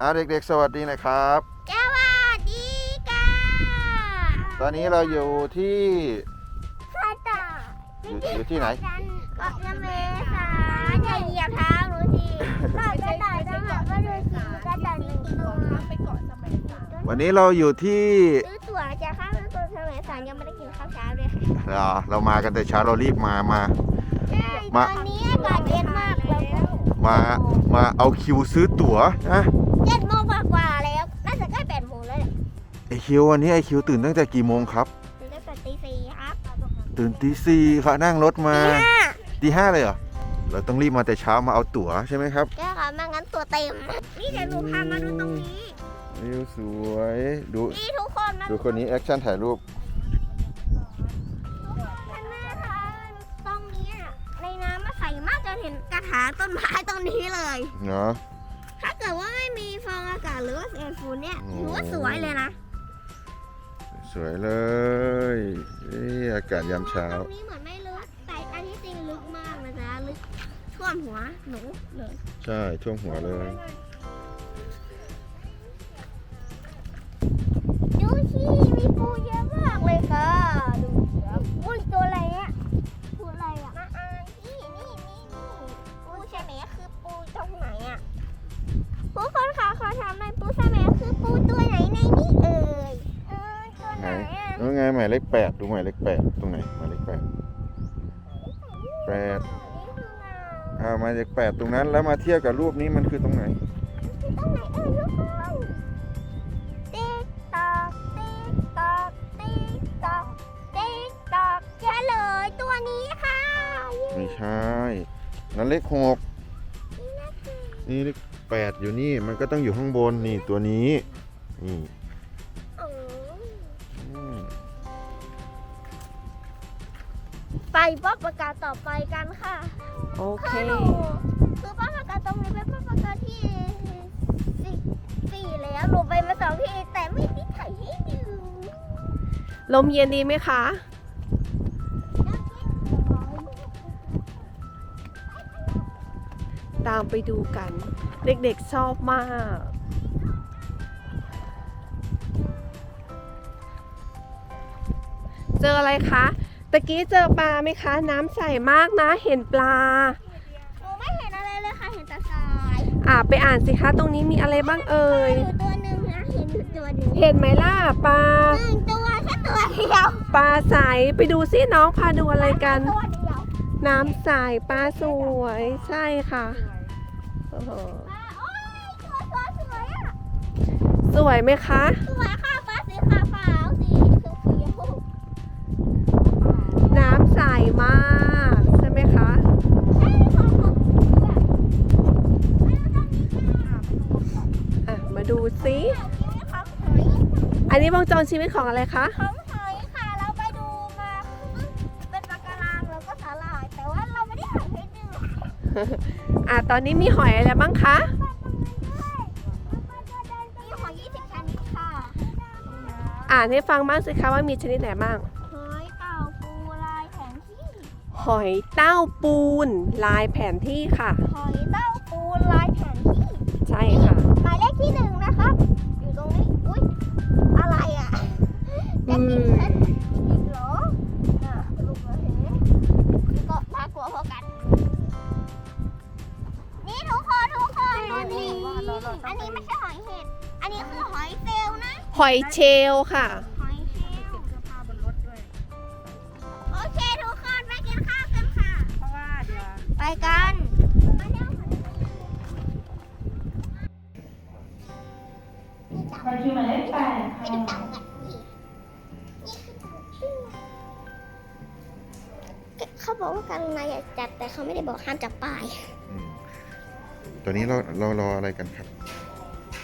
อ่าเด็กๆ สวัสดีนะครับ สวัสดีค่ะตอนนี้เราอยู่ที่ข้าตาอยู่อยู่ที่ไหน เกาะน้ำเมษาอย่าเหยียบเท้าหนูทีก็กระต่ายต้องหาว่าดูสิกระต่ายหนึ่งตัวไปเกาะสมัยสามวันนี้เราอยู่ที่ซื้อตั๋วจะข้ามไปตัวสมัยสารยังไม่ได้กินข้าวเช้าเลยค่ะอ่าเรามากันแต่เช้าเรารีบมามาใช่มา ตอนนี้อากาศเย็นมากแล้วก็มามาเอาคิวซื้อตั๋วนะ เจ็ดโมงกว่าๆแล้ว น่าจะใกล้แปดโมงแล้วแหละไอคิววันนี้ไอคิวตื่นตั้งแต่กี่โมงครับถึงจะเปิดตีสี่ครับตื่นตีสี่ค่ะนั่งรถมาตีห้าตีห้าเลยเหรอเราต้องรีบมาแต่เช้ามาเอาตั๋วใช่ไหมครับแก้ค่ะไม่งั้นตัวเต็ม นี่เดี๋ยวหนูพามาดูตรงนี้วิวสวยดูนี่ทุกคนนะดูคนนี้แอคชั่นถ่ายรูปท่านแม่คะตรงนี้อะในน้ำมาใสมากจะเห็นกระถางต้นไม้ตรงนี้เลย เนาะถ้าเกิดว่าไม่มีฟองอา กาศหรือว่าเศษฝุ่นเนี่ยโอ้ถือว่าสวยเลยนะ สวยเลยนี่อากาศยามเช้า ตรงนี้เหมือนไม่ลึกแต่อันที่จริงลึกมากนะจ๊ะลึกท่วมหัวหนูเลยใช่ช่วงหัวเลย ดูสิมีปูเยอะมากเลยค่ะ ดูครับอุ้ยตัวอะไรเนี่ย ขแปดดูหมายเลขแปดตรงไหนหมายเลขแปดแปดอ่าหมายเลขแปดตรงนั้นแล้วมาเทียบกับรูปนี้มันคือตรงไหนตรงไหนเออลูกน้อยตีตอกตีตอกตีตอกตีตอกเฉลยตัวนี้ค่ะไม่ใช่นั้นเลขหกนี่เลขแปดอยู่นี่มันก็ต้องอยู่ข้างบนนี่ตัวนี้นี่ ไปป้อประกาศต่อไปกันค่ะโอเค คือหนูคือป้อประกาศตรงนี้เป็นป้อประกาศที่สี่สี่แล้วหนูไปมาสองที่แต่ไม่ได้ถ่ายให้ดูลมเย็นดีไหมคะ ตามไปดูกัน เด็กๆชอบมาก เจออะไรคะ ตะกี้เจอปลาไหมคะ น้ำใสมากนะ เห็นปลา หนูไม่เห็นอะไรเลยค่ะ เห็นแต่ทรายอ่าไปอ่านสิคะ ตรงนี้มีอะไรบ้างเอ่ยอยู่ตัวหนึ่งนะเห็นอยู่ตัวหนึ่งเห็นไหมล่ะปลา หนึ่งตัวแค่ตัวเดียวปลาใส ไปดูสิน้องพาดูอะไรกัน ตัวเดียวน้ำใสปลาสวย ใช่ค่ะโอ้โหปลาโอ้ยตัวตัวสวยอะสวยไหมคะ สวยค่ะ ใสมาก ใช่ไหมคะใช่ค่ะอะมาดูสิของหอยอันนี้วงจรชีวิตของอะไรคะของหอยค่ะเราไปดูมาเป็นปลาการังแล้วก็สาหร่ายแต่ว่าเราไม่ได้ถ่ายให้ดูอะตอนนี้มีหอยอะไรบ้างคะมีหอย20ชนิดค่ะ อ่านให้ฟังบ้างสิคะว่ามีชนิดไหนบ้าง หอยเต้าปูน ลายแผนที่ค่ะ หอยเต่าปูลายแผนที่ใช่ค่ะ หมายเลขที่หนึ่งนะครับ อยู่ตรงนี้ อุ้ยอะไรอะอืมจะติดฉันอีกเหรอน่ะลูกเหรอเห็นแล้วก็น่ากลัวพอกัน นี่ทุกคนทุกคนอันนี้อันนี้ไม่ใช่หอยเห็ด อันนี้คือหอยเซลล์นะ หอยเชลลค่ะ กันมาเร็วบัญชีหมายเลขแปดค่ะเขาบอกว่าการมาอย่าจับแต่เขาไม่ได้บอกห้ามจับป้าย อืมตัวนี้เราเรารออะไรกันครับ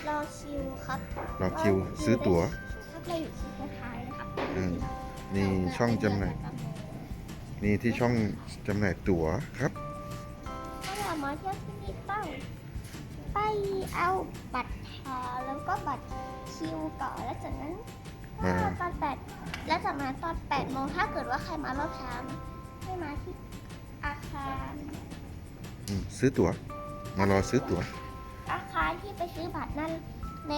รอคิวครับรอคิวซื้อตั๋วครับเราอยู่ที่สุดท้ายนะครับอืมนี่ช่องจำหน่ายนี่ที่ช่องจำหน่ายตั๋วครับถ้า เรามาเที่ยวที่นี่ต้องไปเอาบัตรทอแล้วก็บัตรคิวก่อนแล้วจากนั้นก็มาตอนแปดแล้วจากนั้นตอนแปดโมงถ้าเกิดว่าใครมารอบเช้านะให้มาที่อาคารอืมซื้อตั๋วมารอซื้อตั๋ว อาคารารที่ไปซื้อบัตรนั่นใน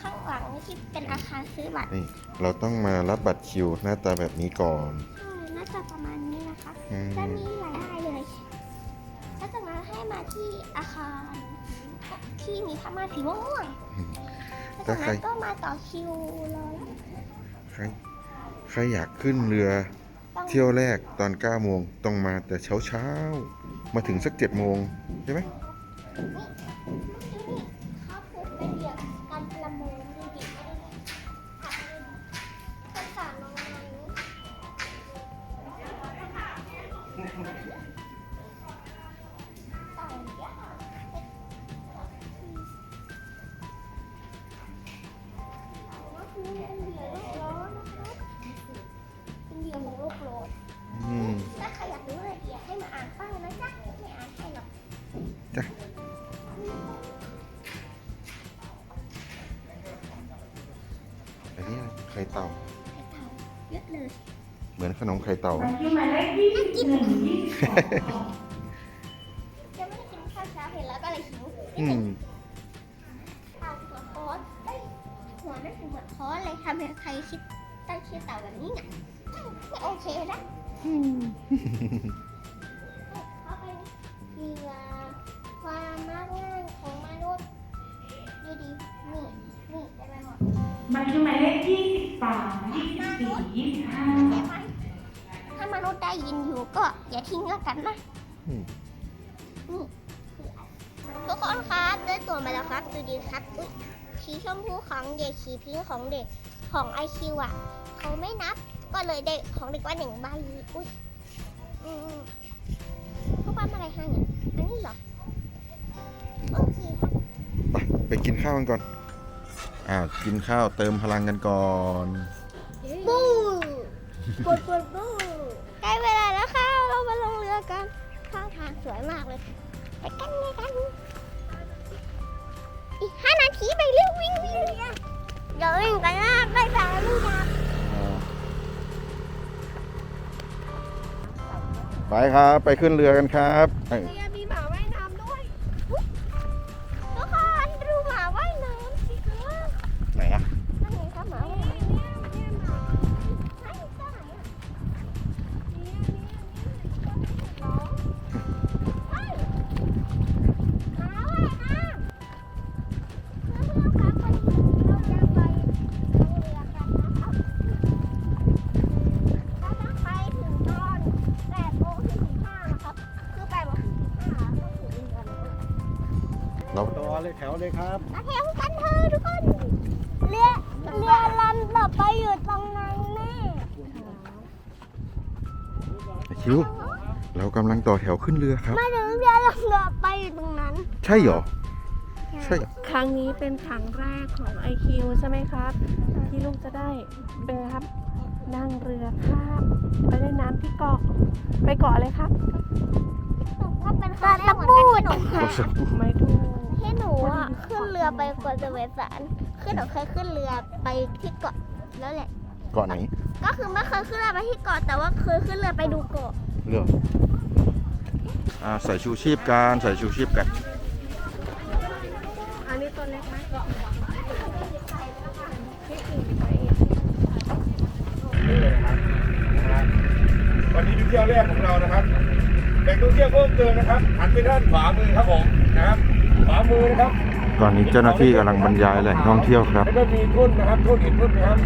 ข้างหลังที่เป็นอาคารซื้อบัตรนี่ เราต้องมารับบัตรคิวหน้าตาแบบนี้ก่อน อืมน่าจะประมาณนี้นะคะอืมจะมีหลายรายเลย มาที่อาคารที่มีผ้าม่านสีม่วงๆแล้วจากนั้นก็มาต่อคิวรอแล้วใครใครอยากขึ้นเรือต้องเที่ยวแรกตอน9โมงต้องมาแต่เช้าเช้าๆมาถึงสัก7โมงใช่ไหม นี่ นนี้อะไรไข่เต่า ไข่เต่าเยอะเลยเหมือนขนมไข่เต่าบัตรคิวหมายเลขยี่สิบหนึ่งยี่สิบสองจะไม่ได้กินข้าวเช้าเห็นแล้วก็เลยหิวอืมเต่าหัวโค้ดเอ้ยหัวนั่นคือหัวโค้ดเลยทำให้ใครคิดตั้งชื่อเต่าแบบนี้เนี่ยไม่โอเคนะเข้ ถ้ามนุษย์ได้ยินอยู่ก็อย่าทิ้งแล้วกันนะอืมนี่ทุกคนครับได้ตัวมาแล้วครับดูดีครับสีชมพูของเด็กสีพิงของเด็กของไอคิวอะเขาไม่นับก็เลยได้ของเด็กว่าหนึ่งใบอุ้ยอืมพวกปั้มอะไรให้เนี่ยอันนี้เหรอโอเคครับไปไปกินข้าวกันก่อน อ่ากินข้าวเติมพลังกันก่อน บูบูบูบูใกล้เวลาแล้วค่ะ เรามาลงเรือกันท่าทางสวยมากเลย ไปกันเลยกัน อีกห้านาทีไปเร็ววิ่งวิ่งวิ่งเดี๋ยววิ่งกันนะไปแบบลูกนะไปครับ ไปขึ้นเรือกันครับ ครับมาแถวกันเถอะทุกคนเรือเรือลำต่อไปอยู่ตรงนั้นแน่คิว เรากำลังต่อแถวขึ้นเรือครับ มาถึงเรือลำต่อไปอยู่ตรงนั้น ใช่เหรอ ใช่เหรอครั้งนี้เป็นครั้งแรกของ IQ ใช่ไหมครับ ที่ลูกจะได้เป็นไงครับนั่งเรือข้ามไปเล่นน้ำที่เกาะไปเกาะอะไรครับ ก็เป็นครั้งแรกเหมือนกันที่หนูโอ้สกูไม่ถูก ที่หนูอะขึ้นเรือไปเกาะสมุยสารคือหนูเคยขึ้นเรือไปที่เกาะแล้วแหละ เกาะไหนก็คือไม่เคยขึ้นเรือไปที่เกาะแต่ว่าเคยขึ้นเรือไปดูเกาะเรืออ่าใส่ชูชีพกันใส่ชูชีพกันอันนี้ตัวเล็กไหมวันนี้เป็นเที่ยวแรกของเรานะครับแหล่งท่องเที่ยวเพิ่มเติมนะครับหันไปด้านขวามือครับผมนะครับ ขวามือนะครับตอนนี้เจ้าหน้าที่กำลังบรรยายแหล่งท่องเที่ยวครับ แล้วก็มีทุ่นนะครับทุ่นหินทุ่นนะครับ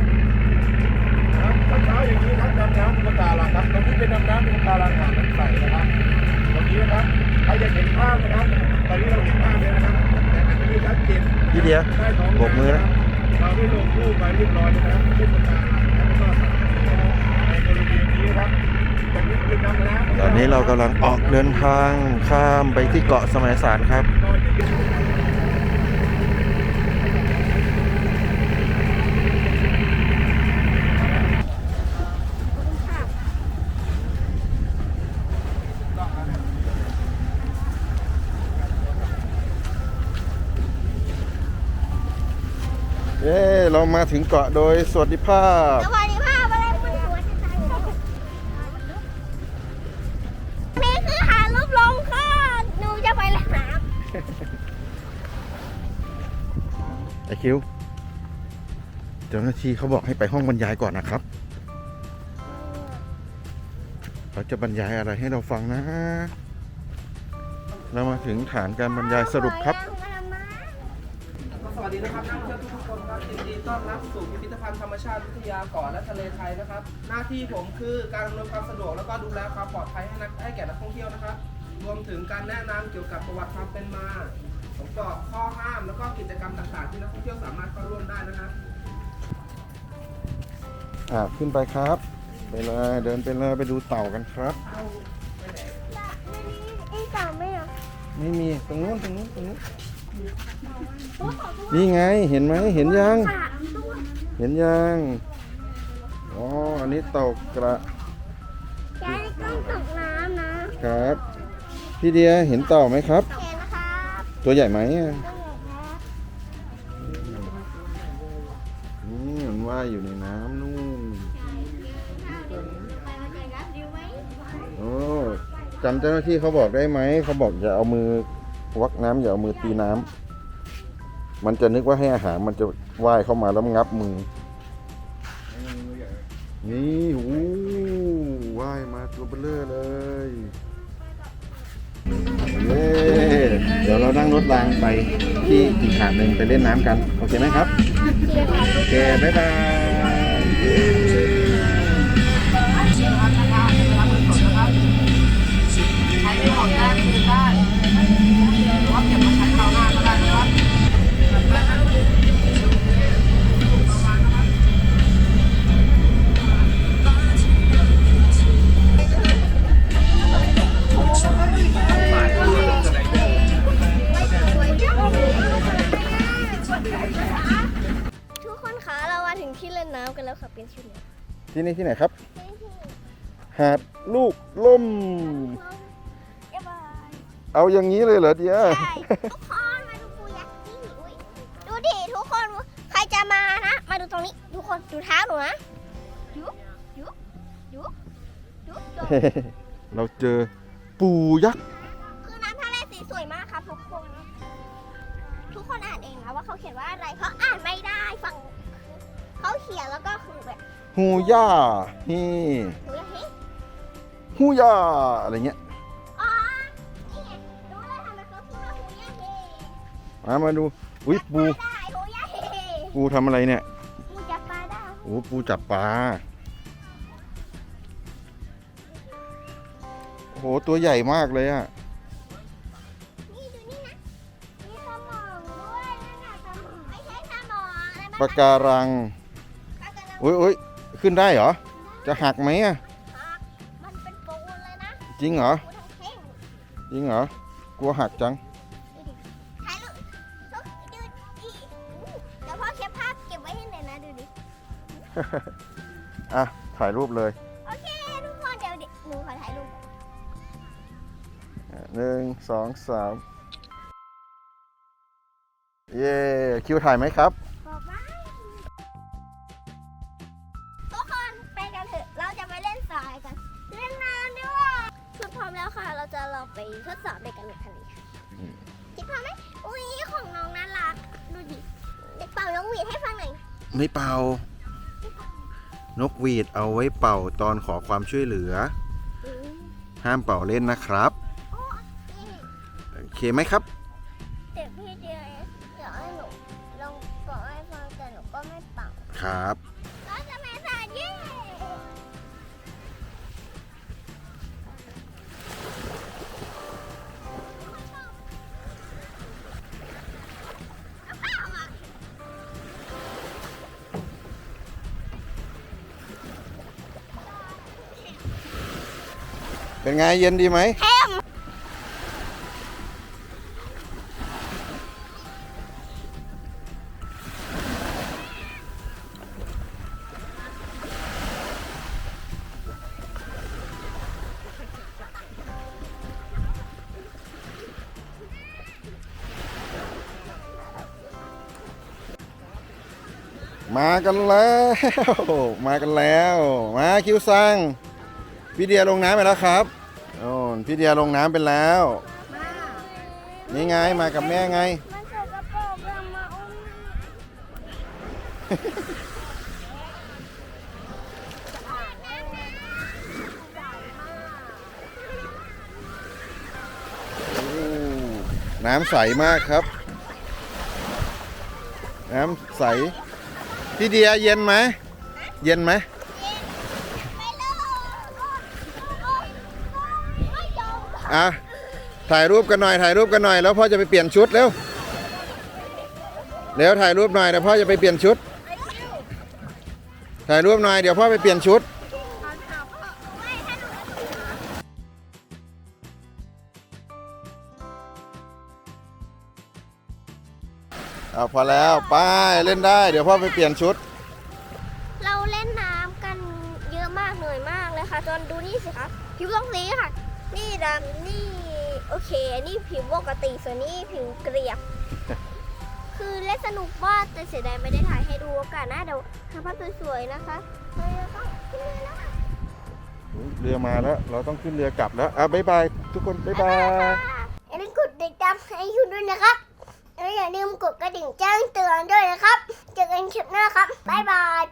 นะครับตอนเช้าอย่างนี้ครับดำน้ำเป็นปะการังครับตรงนี้เป็นดำน้ำเป็นปะการังหาดน้ำใสนะครับตรงนี้นะครับใครจะเห็นภาพนะครับตอนนี้เราเห็นภาพเลยนะครับแต่อาจจะไม่ชัดเจนพี่เดียใต้ท้องโบกมือนะเราได้ลงรูปไปเรียบร้อยแล้วนะครับที่ปะการังแล้วก็ในบริเวณนี้นะครับ ตรงนี้คือดำน้ำตอนนี้เรากำลังออกเดินทางข้ามไปที่เกาะสมัยสารครับเย้เรามาถึงเกาะโดยสวัสดิภาพสวัสดีภาพ คิวเจ้าหน้าที่เขาบอกให้ไปห้องบรรยายก่อนนะครับเขาจะบรรยายอะไรให้เราฟังนะ เรามาถึงฐานการบรรยายสรุปครับ สวัสดีนะครับนักท่องเที่ยวทุกคนครับยินดีต้อนรับสู่พิพิธภัณฑ์ธรรมชาติวิทยาเกาะและทะเลไทยนะครับ หน้าที่ผมคือการอำนวยความสะดวกแล้วก็ดูแลความปลอดภัยให้นักให้แก่นักท่องเที่ยวนะครับ รวมถึงการแนะนำเกี่ยวกับประวัติความเป็นมา ของเกาะข้อห้ามแล้วก็กิจกรรมต่างๆ ที่นักท่องเที่ยวสามารถเข้าร่วมได้นะครับ อ่าขึ้นไปครับ ไปเลยเดินไปเลยไปดูเต่ากันครับอีเต่าไม่เหรอไม่มีตรงนู้นตรงนู้นตรงนู้นนี่ไงเห็นไหมเห็นยัง สามตัวเห็นยังอ๋ออันนี้เต่ากระยายต้องตกน้ำนะครับ พี่เดียเห็นเต่าไหมครับเห็นนะครับ ตัวใหญ่ไหมอะต้องอย่างนะอืมมันว่ายอยู่ในน้ำนู่นไปมาเจอกันดิวไหมโอ้จำเจ้าหน้าที่เขาบอกได้ไหม เขาบอกอย่าเอามือวักน้ำอย่าเอามือตีน้ำ มันจะนึกว่าให้อาหารมันจะว่ายเข้ามาแล้วงับมือ นี่โอ้ว่ายมาตัวเบลอเลย เย้เดี๋ยวเรานั่งรถรางไปที่อีกหาดหนึ่งไปเล่นน้ำกัน โอเคไหมครับ โอเค บ๊ายบาย นี่ที่ไหนครับเป็นที่หาดลูกล่มบ๊ายบายเอาอย่างนี้เลยเหรอเดียใช่ทุกคนมาดูปูยักษ์ที่อุ้ยดูดิทุกคนใครจะมานะ มาดูตรงนี้ ทุกคนดูเท้าหนูนะยุบยุบยุบยุบยุบเราเจอปูยักษ์ คือน้ำทะเลสีสวยมากครับทุกคน ทุกคนอ่านเองนะว่าเขาเขียนว่าอะไรเขาอ่านไม่ได้ฟังเขาเขียนแล้วก็คือแบบ ฮูย่าฮีหนูอยากเห็นฮูย่าอะไรเงี้ยอ๋อนี่ไงรู้แล้วทำไมเขาพูดว่าหูยาเฮมามาดู อุ้ยปูได้หูยาเฮปูทำอะไรเนี่ยหูจับปลาได้โอ้ปูจับปลาโอ้โหตัวใหญ่มากเลยอะนี่ดูนี่นะมีสมองด้วยนั่นน่ะสมองไม่ใช่สมองอะไรมันปะการังปลากระอุ้ยอุ้ย ขึ้นได้เหรอ จะหักไหมอะหักมันเป็นปูนเลยนะจริงเหรอ ปูทั้งเข่งจริงเหรอ กลัวหักจังดูดิถ่ายรูปทุกดูดิเดี๋ยวพ่อเก็บภาพเก็บไว้ให้หน่อยนะดูดิ อะ ถ่ายรูปเลยโอเคทุกคนเดี๋ยวดิหนูขอถ่ายรูปก่อนหนึ่งสองสามเย้ คิวถ่ายไหมครับ กหวีดเอาไว้เป่าตอนขอความช่วยเหลืออืมห้ามเป่าเล่นนะครับโอ้นี่โอเคไหมครับ เด็กพี่เดียวเดี๋ยวให้หนูลองเป่าให้ฟังแต่หนูก็ไม่เป่าครับ เป็นไงเย็นดีไหมเข้มมากันแล้ว มากันแล้ว มาคิวซัง พี่เดียลงน้ำไปแล้วครับโอ้พี่เดียลงน้ำไปแล้ว นี่ไงมากับแม่ไง มันสกปรกอะมาอุ้มน้ำใสมากครับ น้ำใส พี่เดียเย็นไหม เย็นไหมเลิกไม่ย อะถ่ายรูปกันหน่อยถ่ายรูปกันหน่อยแล้วพ่อจะไปเปลี่ยนชุดเร็วเดี๋ยวถ่ายรูปหน่อยเดี๋ยวพ่อจะไปเปลี่ยนชุด ถ่ายรูปหน่อยเดี๋ยวพ่อไปเปลี่ยนชุดเอาพอแล้วไปเล่นได้ เดี๋ยวพ่อไปเปลี่ยนชุด เราเล่นน้ำกันเยอะมากเหนื่อยมากเลยค่ะ จนดูนี่สิคะผิวต้องสีค่ะ นี่ดำนี่โอเคนี่ผิวปกติส่วนนี้ผิวเกรียบ คือเล่นสนุกมากแต่เสียดายไม่ได้ถ่ายให้ดูโอกาสหน้าเดี๋ยวทำภาพสวยๆนะคะไปแล้วค่ะขึ้นเรือแล้วค่ะเรือมาแล้ว เราต้องขึ้นเรือกลับแล้วอะบ๊ายบายทุกคนบ๊ายบายอย่าลืมกดติดตามให้คุณด้วยนะครับและอย่าลืมกดกระดิ่งแจ้งเตือนด้วยนะครับ เจอกันคลิปหน้าครับบ๊ายบาย